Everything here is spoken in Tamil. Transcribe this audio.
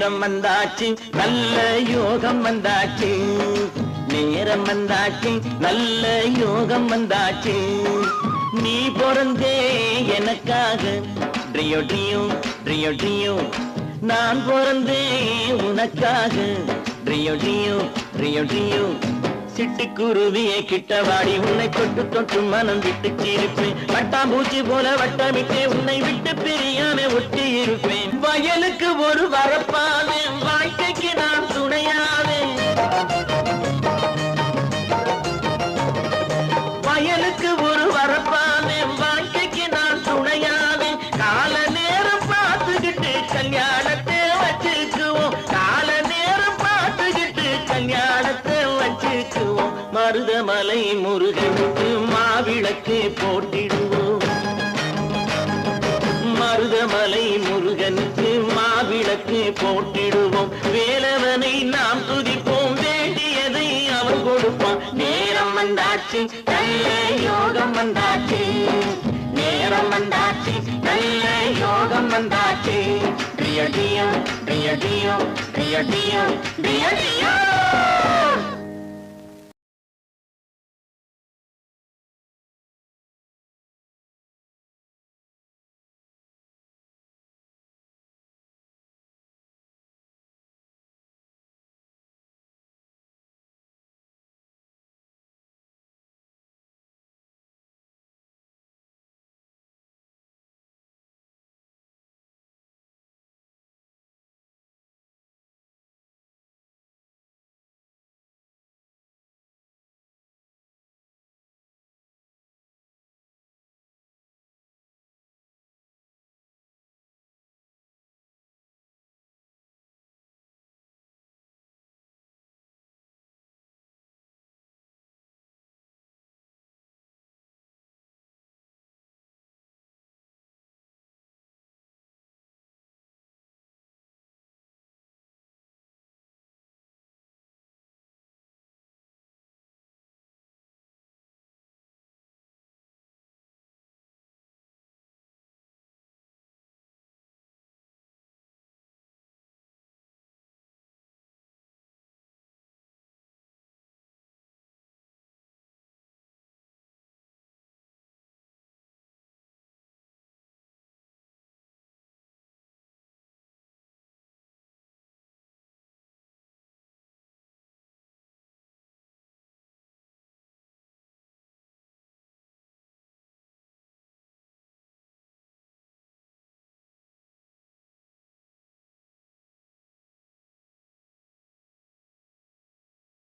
நேரம் வந்தாச்சு நல்ல யோகம் வந்தாச்சு. நேரம் வந்தாச்சு நல்ல யோகம் வந்தாச்சு. நீ பிறந்தே எனக்காக. ட்ரியோ ட்ரியோ ட்ரியோ ட்ரியோ. நான் பிறந்தே உனக்காக. ட்ரியோ ட்ரியோ ட்ரியோ ட்ரியோ. சிட்டுக்குருவியை கிட்ட வாடி உன்னை தொட்டு தொட்டு மனம் விட்டு சிரிப்பேன். வட்டாம்பூச்சி போல வட்டமிட்டே உன்னை விட்டு பிரியாம ஒட்டி இருப்பேன். வயலுக்கு ஒரு வரப்பு மருதமலை முருகனுக்கு மாவிளக்கு போட்டிடுவோம். மருதமலை முருகனுக்கு மாவிளக்கு போட்டிடுவோம். வேலவனை நாம் துதிப்போம் வேண்டியதை அவன் கொடுப்பான் நேரம் வந்தாச்சு நல்ல யோகம் வந்தாச்சு. நேரம் வந்தாச்சு நல்ல யோகம் வந்தாச்சு. ரியடியம் ரியடியம் ரியடியம் ரியடியம்.